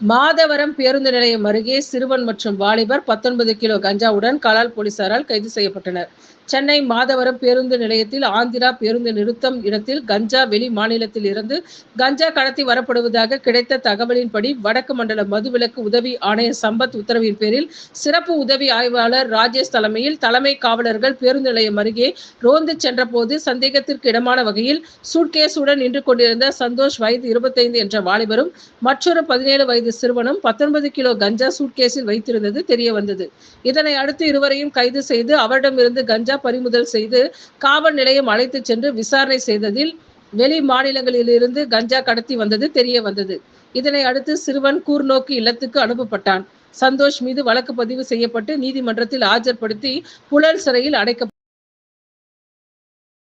மாதவரம் பேருந்து நிலையம் அருகே சிறுவன் மற்றும் வாலிபர் 19 கிலோ கஞ்சாவுடன் கலால் போலீசாரால் கைது செய்யப்பட்டனர். சென்னை மாதவரம் பேருந்து நிலையத்தில் ஆந்திரா பேருந்து நிறுத்தம் இடத்தில் கஞ்சா வெளி மாநிலத்தில் இருந்து கஞ்சா கடத்தி வரப்படுவதாக கிடைத்த தகவலின்படி வடக்கு மண்டல மதுவிலக்கு உதவி ஆணையர் சம்பத் உத்தரவின் பேரில் சிறப்பு உதவி ஆய்வாளர் ராஜேஷ் தலைமையில் தலைமை காவலர்கள் பேருந்து நிலையம் அருகே ரோந்து சென்றபோது சந்தேகத்திற்கு இடமான வகையில் சூட்கேஸுடன் நின்று கொண்டிருந்த சந்தோஷ் வயது இருபத்தைந்து என்ற வாலிபரும் மற்றொரு பதினேழு வயது சிறுவனும் பத்தொன்பது கிலோ கஞ்சா சூட்கேஸில் வைத்திருந்தது தெரிய வந்தது. இதனை அடுத்து இருவரையும் கைது செய்து அவரிடமிருந்து கஞ்சா பறிமுதல் செய்து காவல் நிலையம் அழைத்துச் சென்று விசாரணை செய்ததில் வெளி மாநிலங்களிலிருந்து கஞ்சா கடத்தி வந்தது தெரிய வந்தது. இதனை அடுத்து சிறுவன் கூர்நோக்கு இல்லத்துக்கு அனுப்பப்பட்டான். சந்தோஷ் மீது வழக்கு பதிவு செய்யப்பட்டு நீதிமன்றத்தில் ஆஜர்படுத்தி புழல் சிறையில் அடைக்க